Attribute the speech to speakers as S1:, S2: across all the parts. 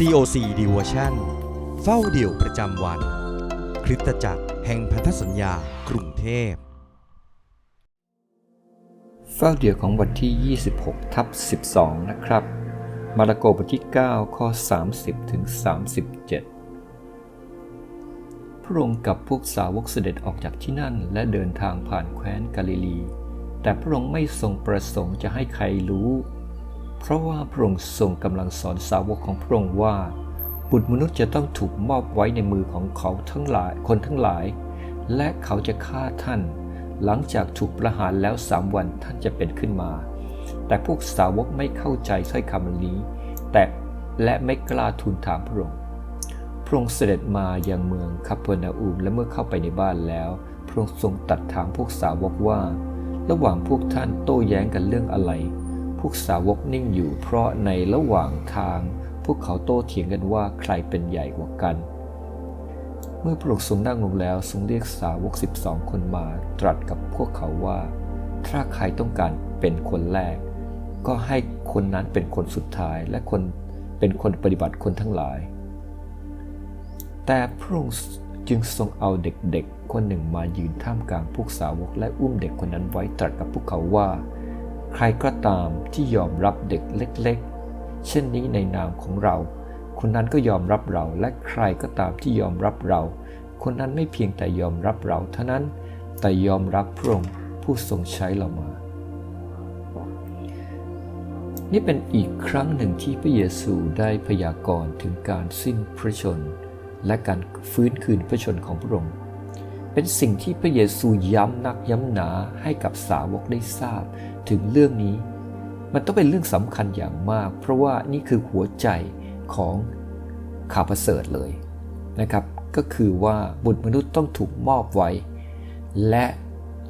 S1: COC Devotion เฝ้าเดี่ยวประจำวัน คริสตจักรแห่งพันธสัญญากรุงเทพ
S2: เฝ้าเดี่ยวของวันที่ 26 ทับ 12 นะครับ มาระโกบทที่ 9 ข้อ 30 ถึง 37 พระองค์กับพวกสาวกเสด็จออกจากที่นั่น และเดินทางผ่านแคว้นกาลิลี แต่พระองค์ไม่ทรงประสงค์จะให้ใครรู้ เพราะว่าพระองค์ทรงกำลังสอนสาวกของพระองค์ว่า บุตรมนุษย์จะต้องถูกมอบไว้ในมือของเขาทั้งหลายคนทั้งหลาย และเขาจะฆ่าท่าน หลังจากถูกประหารแล้วสามวันท่านจะเป็นขึ้นมา แต่พวกสาวกไม่เข้าใจถ้อยคำนี้ แต่และไม่กล้าทูลถามพระองค์พระองค์เสด็จมาอยังเมืองคาเปอร์นาอูมและเมื่อเข้าไปในบ้านแล้ว พระองค์ทรงตัดถามพวกสาวกว่า ระหว่างพวกท่านโต้แย้งกันเรื่องอะไร พวกสาวกนิ่งอยู่เพราะในระหว่างทาง พวกเขาโต้เถียงกันว่าใครเป็นใหญ่กว่ากัน เมื่อพระองค์ทรงนั่งลงแล้วทรงเรียกสาวก 12 คนมาตรัสกับพวกเขาว่า ถ้าใครต้องการเป็นคนแรก ก็ให้คนนั้นเป็นคนสุดท้ายและคนเป็นคนปฏิบัติคนทั้งหลาย แต่พระองค์จึงทรงเอาเด็กๆ คนหนึ่งมายืนท่ามกลางพวกสาวกและอุ้มเด็กคนนั้นไว้ตรัสกับพวกเขาว่า ใครก็ตามที่ยอมรับเด็กเล็กๆ เช่นนี้ในนามของเรา คนนั้นก็ยอมรับเราและใครก็ตามที่ยอมรับเรา คนนั้นไม่เพียงแต่ยอมรับเราเท่านั้นแต่ยอมรับพระองค์ผู้ทรงใช้เรามา นี่เป็นอีกครั้งหนึ่งที่พระเยซูได้พยากรณ์ถึงการสิ้นพระชน และการฟื้นคืนพระชนของพระองค์ เป็นสิ่งที่พระเยซูย้ำนักย้ำหนาให้กับสาวกได้ทราบ ถึงเรื่องนี้ มันต้องเป็นเรื่องสำคัญอย่างมาก เพราะว่านี่คือหัวใจของข่าวประเสริฐเลยนะครับ ก็คือว่าบุตรมนุษย์ต้องถูกมอบไว้ และ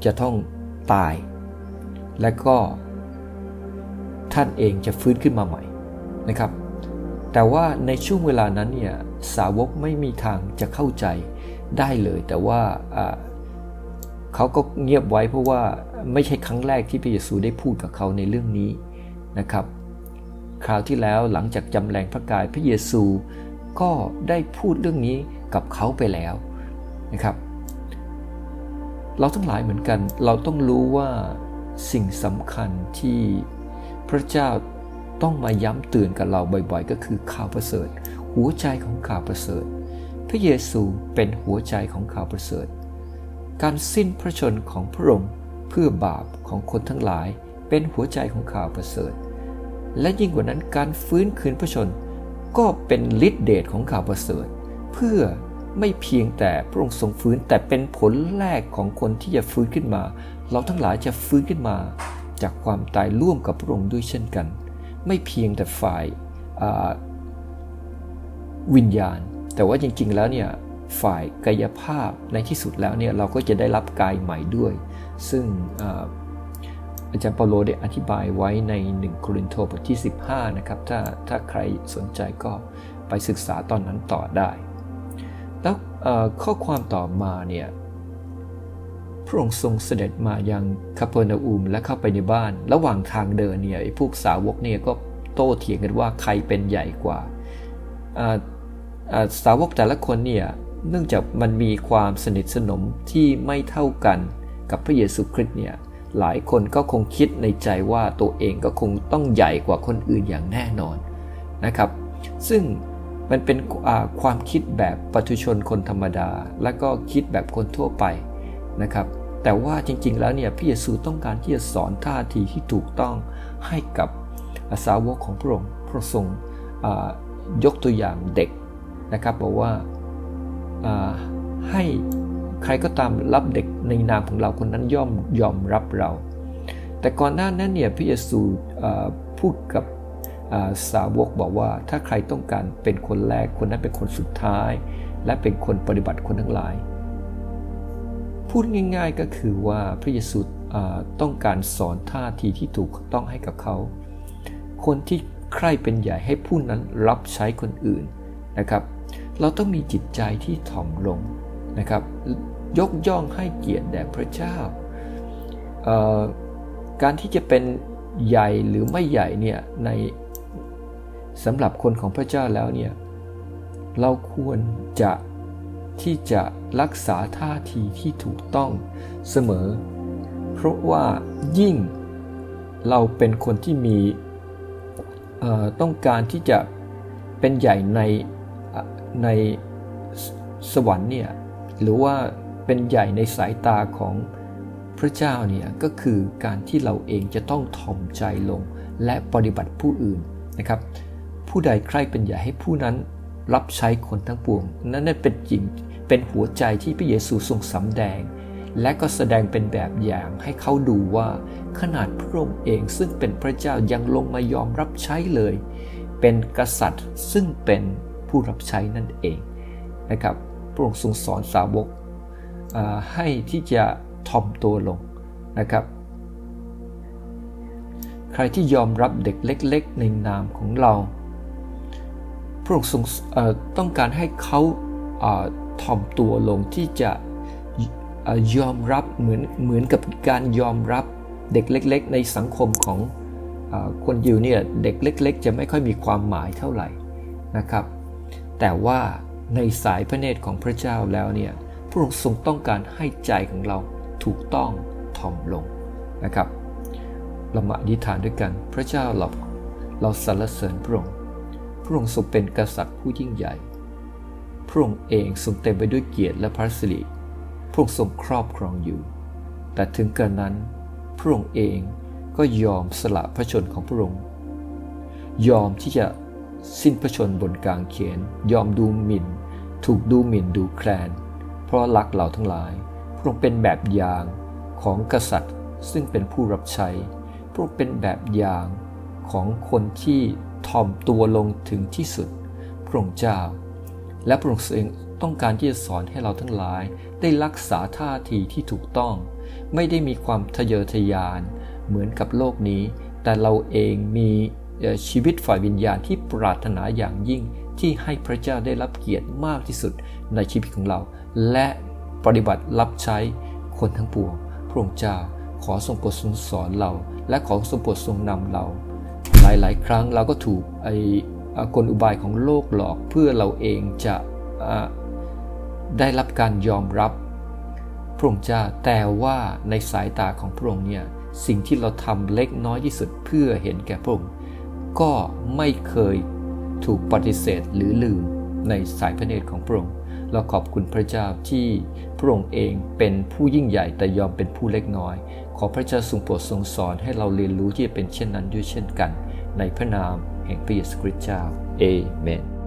S2: จะต้องตาย และก็ท่านเองจะฟื้นขึ้นมาใหม่นะครับ แต่ว่าในช่วงเวลานั้นเนี่ยสาวกไม่มีทางจะเข้าใจ ได้เลย แต่ว่าเขาก็เงียบไว้เพราะว่าไม่ใช่ครั้งแรกที่พระเยซูได้พูดกับเขาในเรื่องนี้นะครับ คราวที่แล้วหลังจากจำแรงพระกายพระเยซูก็ได้พูดเรื่องนี้กับเขาไปแล้วนะครับ เราทั้งหลายเหมือนกัน เราต้องรู้ว่าสิ่งสำคัญที่พระเจ้าต้องมาย้ำเตือนกับเราบ่อยๆ ก็คือข่าวประเสริฐ หัวใจของข่าวประเสริฐ พระเยซูเป็นหัวใจของข่าวประเสริฐ การสิ้นพระชนของพระองค์เพื่อบาปของคนทั้งหลายเป็นหัวใจของข่าวประเสริฐ และยิ่งกว่านั้นการฟื้นคืนพระชนก็เป็นฤทธิเดชของข่าวประเสริฐ เพื่อไม่เพียงแต่พระองค์ทรงฟื้นแต่เป็นผลแรกของคนที่จะฟื้นขึ้นมา เราทั้งหลายจะฟื้นขึ้นมา จากความตายร่วมกับพระองค์ด้วยเช่นกัน ไม่เพียงแต่ฝ่ายวิญญาณ แต่ว่าจริงๆแล้วเนี่ยฝ่ายกายภาพในที่สุดแล้วเนี่ยเราก็จะได้รับกายใหม่ด้วย ซึ่งอาจารย์เปาโลได้อธิบายไว้ใน 1 โครินธ์บทที่ 15 นะครับ ถ้าถ้าใครสนใจก็ไปศึกษาตอนนั้นต่อได้ แล้วข้อความต่อมาเนี่ย พระองค์ทรงเสด็จมายังคาเปอร์นาอูมและเข้าไปในบ้าน ระหว่างทางเดินเนี่ยไอ้พวกสาวกเนี่ยก็โต้เถียงกันว่าใครเป็นใหญ่กว่า สาวกแต่ละคนเนี่ยเนื่องจากมันมีความสนิทสนมที่ไม่เท่ากันกับพระเยซูคริสต์เนี่ยหลายคนก็คงคิดในใจว่าตัวเองก็คงต้องใหญ่กว่าคนอื่นอย่างแน่นอนนะครับ ซึ่งมันเป็นความคิดแบบปัตุชนคนธรรมดา และก็คิดแบบคนทั่วไปนะครับ แต่ว่าจริงๆแล้วเนี่ยพระเยซูต้องการที่จะสอนท่าทีที่ถูกต้องให้กับสาวกของพระองค์พระทรงยกตัวอย่างเด็ก นะครับบอกว่าให้ใครก็ตามรับเด็กในนามของเราคนนั้นย่อมยอมรับเรา แต่ก่อนหน้านั้นเนี่ยพระเยซูพูดกับสาวกบอกว่าถ้าใครต้องการเป็นคนแรกคนนั้นเป็นคนสุดท้าย และเป็นคนปฏิบัติคนทั้งหลาย พูดง่ายๆก็คือว่าพระเยซูต้องการสอนท่าทีที่ถูกต้องให้กับเขา คนที่ใครเป็นใหญ่ให้ผู้นั้นรับใช้คนอื่นนะครับ เราต้องมีจิตใจที่ถ่อมลงนะครับ ยกย่องให้เกียรติแด่พระเจ้า การที่จะเป็นใหญ่หรือไม่ใหญ่เนี่ยในสำหรับคนของพระเจ้าแล้วเนี่ยเราควรจะที่จะรักษาท่าทีที่ถูกต้องเสมอ เพราะว่ายิ่งเราเป็นคนที่มีต้องการที่จะเป็นใหญ่ใน ในสวรรค์เนี่ยหรือว่าเป็นใหญ่ในสายตาของพระเจ้าเนี่ยก็คือการที่เราเองจะต้องถ่อมใจลง และปฏิบัติผู้อื่นนะครับ ผู้ใดใครเป็นใหญ่ให้ผู้นั้นรับใช้คนทั้งปวง นั่นนั่นเป็นจริงเป็นหัวใจที่พระเยซูทรงสำแดง และก็แสดงเป็นแบบอย่างให้เขาดูว่าขนาดพระองค์เองซึ่งเป็นพระเจ้ายังลงมายอมรับใช้เลย เป็นกษัตริย์ซึ่งเป็น ผู้รับใช้นั่นเองนะครับพระองค์ทรงสอนสาวกให้ที่จะถ่อมตัวลงนะครับ ใครที่ยอมรับเด็กเล็ก ๆ ในนามของเรา พระองค์ทรงต้องการให้เขาอ่าถ่อมตัวลงที่จะยอมรับเหมือนเหมือนกับการยอมรับเด็กเล็ก ๆ ในสังคมของอคนยิวเนี่ยเด็กเล็ก ๆ จะไม่ค่อยมีความหมายเท่าไหร่นะครับ แต่ว่าในสายพระเนตรของพระเจ้าแล้วเนี่ยพระองค์ทรงต้องการให้ใจของเราถูกต้องถ่อมลงนะครับเรามาอธิษฐานด้วยกันพระเจ้าเราเราสรรเสริญพระองค์พระองค์ทรงเป็นกษัตริย์ผู้ยิ่งใหญ่พระองค์เองทรงเต็มไปด้วยเกียรติและพระสิริพระองค์ทรงครอบครองอยู่ แต่ถึงกระนั้นพระองค์เองก็ยอมสละพระชนของพระองค์ ยอมที่จะ สิ้นพระชนบนกลางเขนยอมดูหมิ่น ถูกดูหมิ่นดูแคลน เพราะรักเราทั้งหลาย พระองค์เป็นแบบอย่างของกษัตริย์ซึ่งเป็นผู้รับใช้ พระองค์เป็นแบบอย่างของคนที่ถ่อมตัวลงถึงที่สุด พระองค์เจ้า และพระองค์เองต้องการที่จะสอนให้เราทั้งหลายได้รักษาท่าทีที่ถูกต้อง ไม่ได้มีความทะเยอทะยานเหมือนกับโลกนี้ แต่เราเองมี ชีวิตฝ่ายวิญญาณที่ปรารถนาอย่างยิ่งที่ให้พระเจ้าได้รับเกียรติมากที่สุดในชีวิตของเรา และปฏิบัติรับใช้คนทั้งปวงพระองค์เจ้าขอทรงโปรดทรงสอนเรา และขอทรงโปรดทรงนำเรา หลายๆ ครั้งเราก็ถูกไอ้กลอุบายของโลกหลอกเพื่อเราเองจะได้รับการยอมรับพระองค์เจ้าแต่ว่าในสายตาของพระองค์เนี่ยสิ่งที่เราทำเล็กน้อยที่สุดเพื่อเห็นแก่พระองค์ ก็ไม่เคยถูกปฏิเสธหรือลืมในสายพระเนตรของพระองค์เราขอบคุณพระเจ้าที่พระองค์เองเป็นผู้ยิ่งใหญ่แต่ยอมเป็นผู้เล็กน้อย ขอพระเจ้าทรงโปรดทรงสอนให้เราเรียนรู้ที่จะเป็นเช่นนั้นด้วยเช่นกัน ในพระนามแห่งพระเยซูคริสต์เจ้าเอเมน